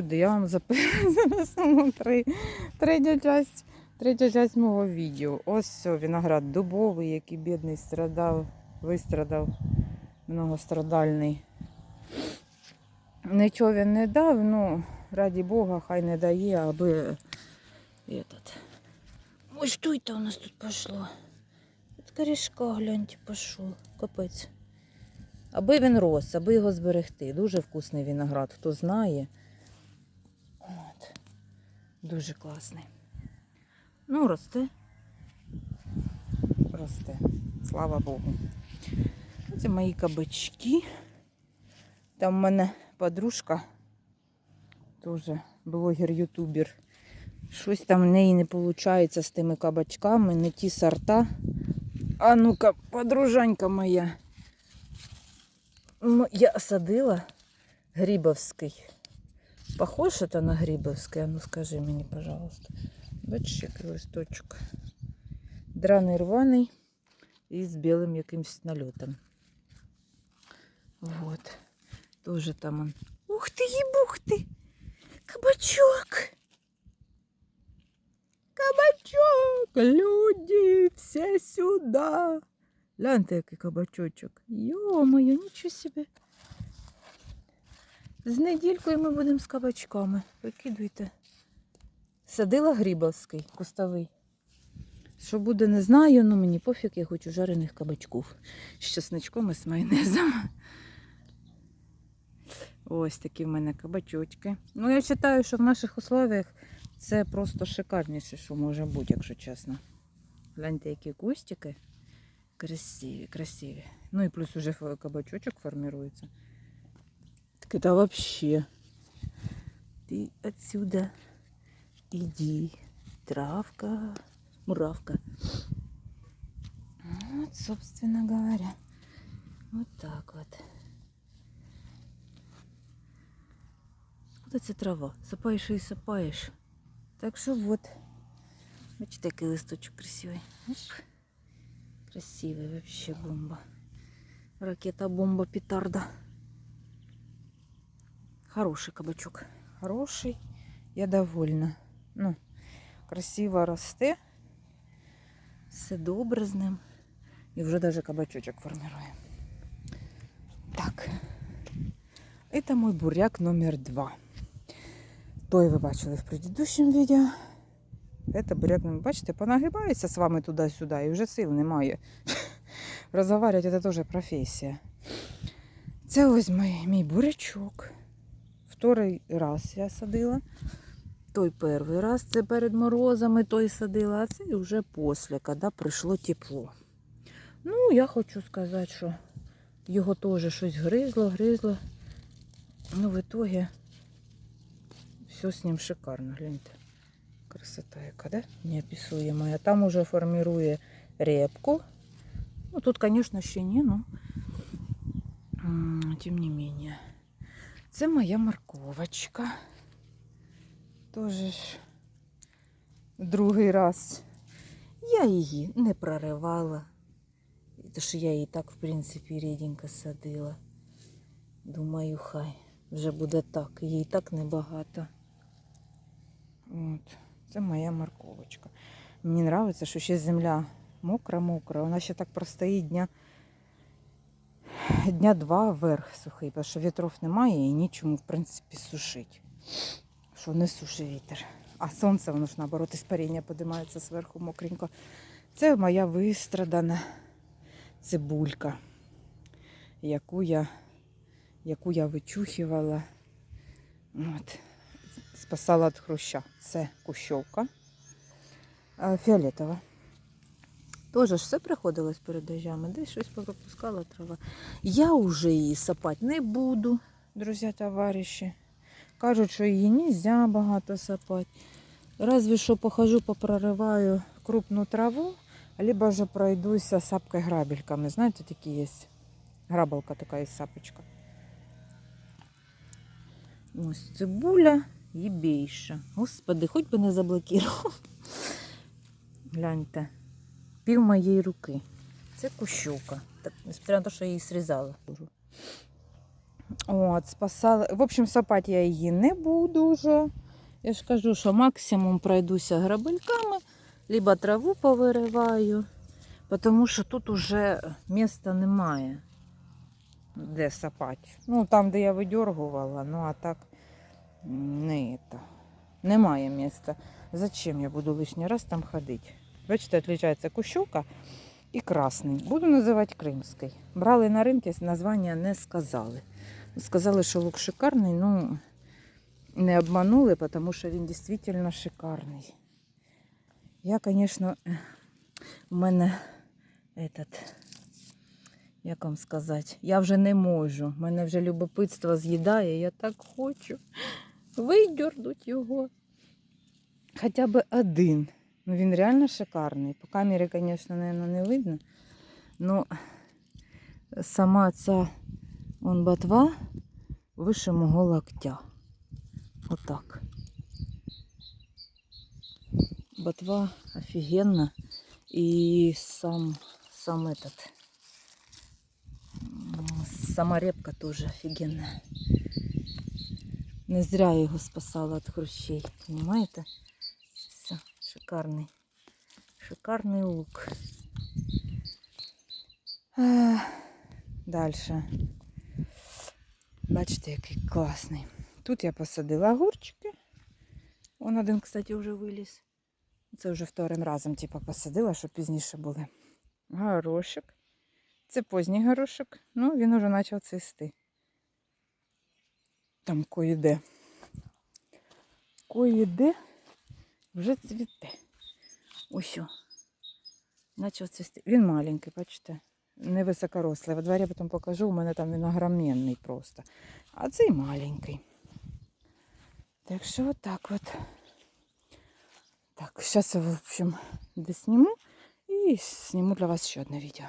люди, я вам записую три, третя часть, третя часть мого відео. Ось виноград дубовий, який бідний страдав, вистрадав, многострадальний. Нічого він не дав, ну, раді Бога, хай не дає, аби этот. Що це у нас тут пошло? От корешка, гляньте, пішов. Капець. Аби він рос, аби його зберегти. Дуже вкусний виноград, хто знає. От. Дуже класний. Ну, росте. Росте. Слава Богу. Це мої кабачки. Там в мене подружка, теж блогер-ютубер. Щось там в неї не виходить з тими кабачками, не ті сорта. А ну-ка, подружанька моя. Ну, я садила Грибовський. Похож это на Грибовський? А ну скажи мені, пожалуйста. Бачиш, який листочок. Драний рваний і з білим якимось нальотом. Вот. Тоже там он. Ух ти, їбух ти! Кабачок! Кабачок! Люди, все сюда! Гляньте, який кабачочок. Йо-моє, нічого собі. З недількою ми будемо з кабачками. Викидуйте. Садила грибовський, кустовий. Що буде, не знаю, але мені пофіг, я хочу жарених кабачків з чесничком і з майонезом. Ось такі в мене кабачочки. Ну, я вважаю, що в наших условиях це просто шикарніше, що може бути, якщо чесно. Гляньте, які кустики. Красиві, красиві. Ну і плюс уже кабачочок формируется. Так это вообще. Ты отсюда иди. Травка, муравка. Вот, собственно говоря. Вот так вот. Вот це трава. Сапаєш і сапаєш. Так що вот. Бачите, який листочок красивий. Оп. Красивый вообще бомба. Ракета, бомба, петарда. Хороший кабачок. Хороший. Я довольна. Ну, красиво росте. Все добре з ним. І вже даже кабачочок формирує. Так. Это мой буряк номер два. Той ви бачили в предыдущем відео. Это буряк, ну, бачите, понагибається з вами туди-сюди і вже сил немає. Розговарювати це теж професія. Це ось мій, мій бурячок. Вторий раз я садила. Той перший раз, це перед морозами той садила, а це вже після, коли прийшло тепло. Ну, я хочу сказати, що його теж щось гризло, гризло. Ну, в итоге все з ним шикарно, гляньте. Красота яка, да? Неописуемая. Там уже формирує репку. Ну, тут, конечно, ще ні, но тем не менее. Це моя морковочка. Тоже ж другий раз. Я її не проривала. Тому що я її так, в принципі, ріденько садила. Думаю, хай вже буде так. Їй так небагато. От. Це моя морковочка. Мені подобається, що ще земля мокра-мокра. Вона ще так простоїть дня, дня два вверх сухий, тому що вітров немає і нічому, в принципі, сушить. Що не сушить вітер. А сонце, воно ж наоборот, іспаріння подимається зверху мокренько. Це моя вистрадана цибулька, яку я, яку я вичухувала. От спасала від хруща. Це кущовка е, фіолетова. Тоже ж все приходилось перед дощами, десь щось пропускала трава. Я вже її сапати не буду, друзі товариші. Кажуть, що її не можна багато сапати. Разве що похожу, попрориваю крупну траву, либо же пройдуся сапкою грабельками. Знаєте, такі є. Грабелка така є сапочка. Ось цибуля і більше. Господи, хоч би не заблокував. Гляньте, пів моєї руки. Це кущука. Так, несмотря на те, що я її срізала. От, спасали. В общем, сапати я її не буду вже. Я ж кажу, що максимум пройдуся грабельками, либо траву повириваю, тому що тут уже міста немає, де сапати. Ну, там, де я видергувала, ну а так не это. Немає міста. Зачем я буду лишній раз там ходити? Бачите, відрізняється кущовка і красний. Буду називати кримський. Брали на ринку, названня не сказали. Сказали, що лук шикарний, ну не обманули, тому що він дійсно шикарний. Я, звісно, у мене этот, як вам сказати, я вже не можу. У Мене вже любопитство з'їдає, я так хочу видернуть його. Хоча б один. Ну він реально шикарний. По камері, звісно, не видно. Ну сама ця он ботва вище мого локтя. Отак. Ботва офігенна. І сам, сам этот, сама репка теж офігенна. Не зря я його спасала від хрущей, понимаєте? Шикарний. Шикарний лук. Далі. Бачите, який класний. Тут я посадила огурчики. Вон один, кстати, вже виліз. Це вже вторим разом, типу, посадила, щоб пізніше були. Горошок. Це поздній горошок. Ну, він уже почав цвісти. Там коїде. Коїде вже цвіте. Ось. о. Почав цвісти. Він маленький, бачите? Невисокорослий. Во дворі потім покажу, у мене там він огроменний просто. А цей маленький. Так що отак от. Так, я, в общем, досниму и сниму для вас еще одно видео.